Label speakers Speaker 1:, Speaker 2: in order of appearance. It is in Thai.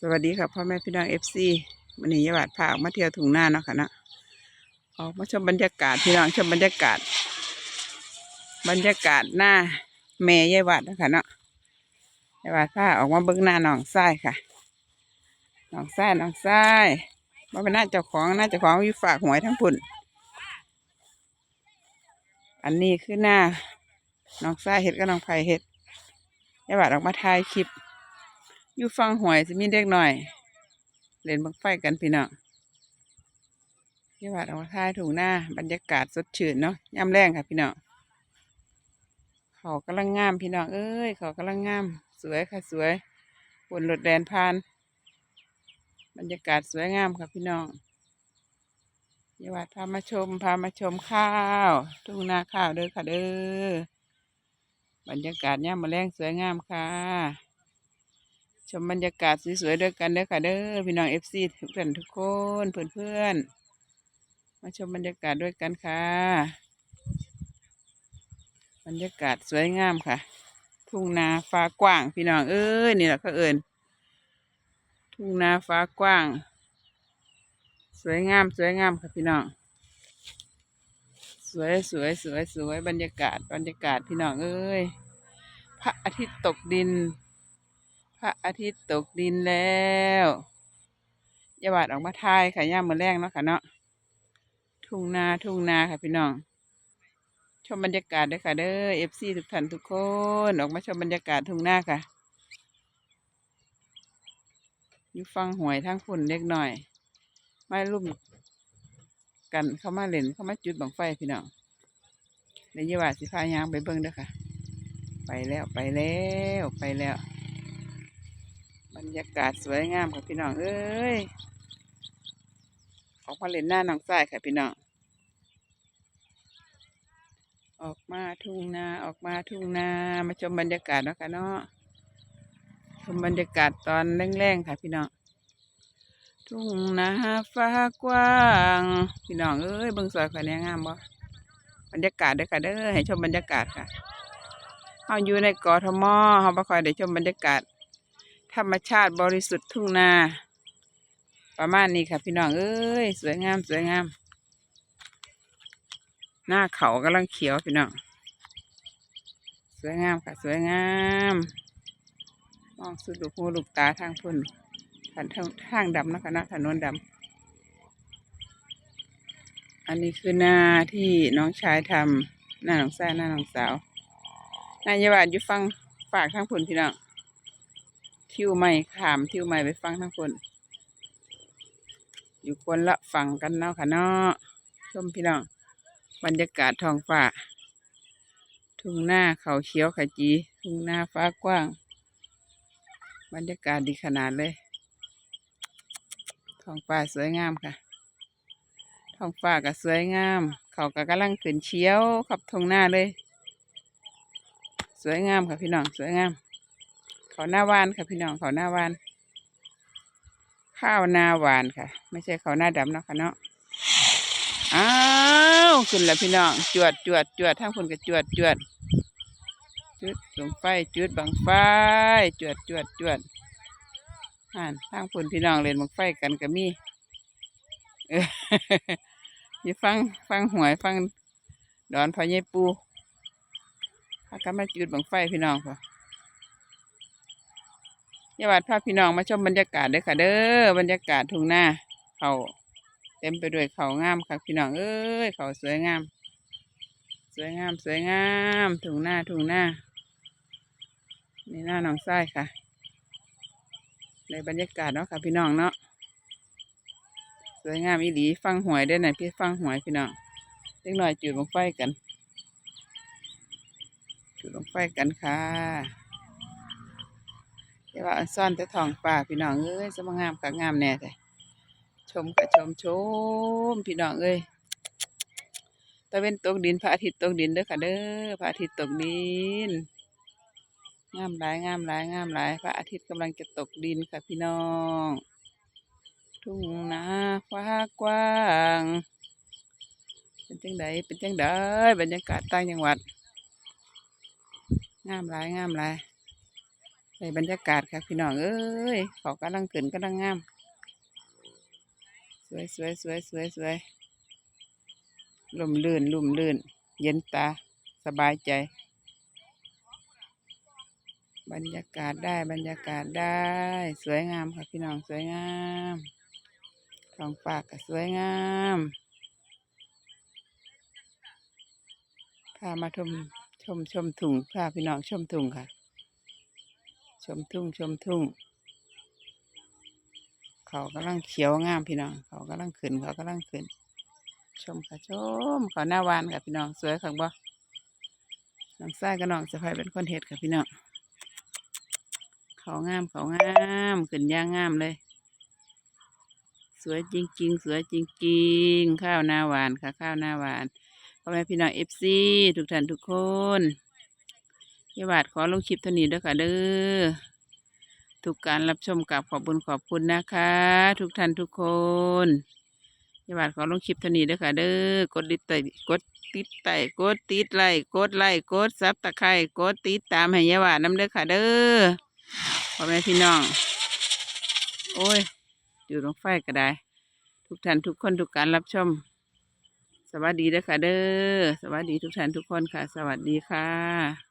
Speaker 1: สวัสดีครับพ่อแม่พี่น้องเอฟซีวันนี้ยายวาดพาออกมาเที่ยวทุ่งนาเนาะค่ะเนาะออกมาชมบรรยากาศพี่น้องชมบรรยากาศ บรรยากาศหน้าแม่ยายวาดนะค่ะเนาะยายวาดพาออกมาเบิ้งหน้าหนองทรายค่ะหนองทรายหนองทรายว่าเป็นหน้าเจ้าของหน้าเจ้าของอยู่ฝากหวยทั้งพุ่นอันนี้คือหน้าหนองทรายเห็ดกับหนองไผ่เห็ดยายวาดออกมาถ่ายคลิป อยู่ฟังหวยจะมีเด็กหน่อย เล่นบังไฟกันพี่น้องพี่วัดเอามาถ่ายถูงหน้าบรรยากาศสดชื่นเนาะย่ำแรงค่ะพี่น้องเขากำลังงามพี่น้องเอ้ยเขากำลังงาม สวยค่ะสวยบนรถแดนพาน บรรยากาศสวยงามค่ะพี่น้องพี่วัดพามาชมพามาชมข้าว ทุ่งนาข้าวเด้อค่ะเด้อบรรยากาศย่ำมาแรงสวยงามค่ะ ชมบรรยากาศสวยๆด้วยกันเด้อค่ะเด้อพี่น้องเอฟซีทุกท่านทุกคนเพื่อนๆมาชมบรรยากาศด้วยกันค่ะ บรรยากาศสวยงามค่ะ ทุ่งนาฟ้ากว้าง พี่น้องเอ้ยนี่แหละเขาเอิญทุ่งนาฟ้ากว้าง สวยงามสวยงามค่ะพี่น้องสวยสวยสวยสวยบรรยากาศบรรยากาศพี่น้องเอ้ยพระอาทิตย์ตกดิน พระอาทิตย์ตกดินแล้วยาบาดออกมาทายค่ะย่ามมือแรงเนาะค่ะเนาะทุ่งนาทุ่งนาค่ะพี่น้อง ชมบรรยากาศด้วยค่ะ เด้อเอฟซีทุกท่านทุกคนออกมาชมบรรยากาศทุ่งนาค่ะอยู่ฟังหวยทั้งคนเล็กหน่อย ไม่รุ่มกันเข้ามาเล่นเข้ามาจุดบังไฟพี่น้องเดี๋ยาบาดสิพายางไปเบิ่งด้อค่ะ ไปแล้วไปแล้วไปแล้ว บรรยากาศสวยงามค่ะพี่น้องเอ้ยออกมาเล่นหน้าหนองทรายค่ะพี่น้องออกมาทุ่งนาออกมาทุ่งนามาชมบรรยากาศเนาะค่ะเนาะชมบรรยากาศตอนแรงๆค่ะพี่น้องทุ่งนาฟ้ากว้าง พี่น้องเอ้ยเบิ่งสวยค่ะเนี่ยงามบ่บรรยากาศเด้อค่ะเด้อให้ชมบรรยากาศค่ะเฮาอยู่ในกอทมเฮาบ่ค่อยได้ชมบรรยากาศ ธรรมชาติบริสุทธิ์ทุ่งนา ประมาณนี้ค่ะพี่น้องเอ้ยสวยงามสวยงาม หน้าเขากำลังเขียวพี่น้องสวยงามค่ะสวยงามมองสุดลูกหูลูกตาทางพุ่นผ่านทางทางดำนะคะนะถนนดำอันนี้คือหน้าที่น้องชายทำหน้าน้องแซ่หน้าน้องสาว นายาบาดอยู่ฟังฝากทางพุ่นพี่น้อง ทิวไม่ขามทิวไม่ไปฟังทั้งคน อยู่คนละฝั่งกันเนาะค่ะเนาะชมพี่น้องบรรยากาศท้องฟ้า ทุ่งหน้าเขาเขียวขจี ทุ่งหน้าฟ้ากว้าง บรรยากาศดีขนาดเลยท้องฟ้าสวยงามค่ะท้องฟ้าก็สวยงาม เขาก็กำลังขึ้นเชียวขับทุ่งหน้าเลย สวยงามค่ะพี่น้อง สวยงาม เขาหน้าวานค่ะพี่น้องเขาหน้าวาน ข้าวหน้าวานค่ะ ไม่ใช่เขาหน้าดำเนาะค่ะเนาะอ้าวขึ้นแล้วพี่น้อง จวดจวดจวดทั้งคนก็จวดจวดจุดลงไฟจุดบังไฟจวดจวดจวดอ่านทั้งคนพี่น้องเล่นบังไฟกันก็มีเอออย่าฟังฟังหวยฟังดอนพอใหญ่ปูพากันมาจุดบังไฟพี่น้องค่ะ ยาวัดพาพี่น้องมาชมบรรยากาศเด้ค่ะ เด้อบรรยากาศทุ่งนาเขาเต็มไปด้วยเขางามค่ะพี่น้องเอ้ยเขาสวยงาม สวยงามสวยงามทุ่งนาทุ่งนานี่หน้าหนองทรายค่ะ ในบรรยากาศเนาะค่ะพี่น้องเนาะสวยงามอีหลีฟังหวยได้อหน่อยพี่ฟังหวยพี่น้องเล็กหน่อยจุดลงไฟกันจุดลงไฟกันค่ะ แต่ว่าซ่อนแต่ทองป่าพี่น้องเอ้ยสมงามกับงามแน่แต่ชมกับชมชมพี่น้องเอ้ยตะเวนตกดินพระอาทิตย์ตกดินเด้อค่ะเด้อพระอาทิตย์ตกดิน งามหลายงามหลายงามหลายพระอาทิตย์กำลังจะตกดินค่ะพี่น้อง ทุ่งนาฟ้ากว้าง เป็นจังไดเป็นจังไดบรรยากาศต่างจังหวัด งามหลายงามหลาย ในบรรยากาศค่ะพี่น้องเอ้ยเขากำลังขึ้นกำลังงาม สวยสวยสวยสวยสวยลมลื่นลุ่มลื่น เย็นตา สบายใจ บรรยากาศได้บรรยากาศได้ สวยงามค่ะพี่น้องสวยงามท้องฟ้าก็สวยงามพามาชมชมชมทุ่งพาพี่น้องชมทุ่งค่ะ ชมทุ่งชมทุ่ง เขากำลังเขียวงามพี่น้อง เขากำลังขึ้น เขากำลังขึ้น ชมค่ะชมเขาหน้าหวานค่ะพี่น้องสวยค่ะบ่น้องซ้ากับน้องสะพายเป็นคนเฮ็ดค่ะพี่น้อง เขางามเขางามขึ้นย่างงามเลย สวยจริง ๆ สวยจริง ๆ ข้าวหน้าหวานค่ะ ข้าวหน้าหวานพ่อแม่พี่น้องเอฟซีทุกท่านทุกคน ยาบาดขอลงคลิปเท่านี้เด้อค่ะเด้อทุกการรับชมกับขอบคุญขอบคุณนะคะ ทุกท่านทุกคนยาบาดขอลงคลิปเท่านี้เด้อค่ะเด้อกดติดไตกดติดไตกดติดไลค์กดไลค์กดซับตะไคร้กดติดตามให้ยาบาดน้ำเด้อค่ะเด้อพ่อแม่พี่น้อง โอ้ยอยู่ตรงไฟก็ได้ ทุกท่านทุกคนทุกการรับชม สวัสดีเด้อค่ะเด้อสวัสดีทุกท่านทุกคนค่ะ สวัสดีค่ะ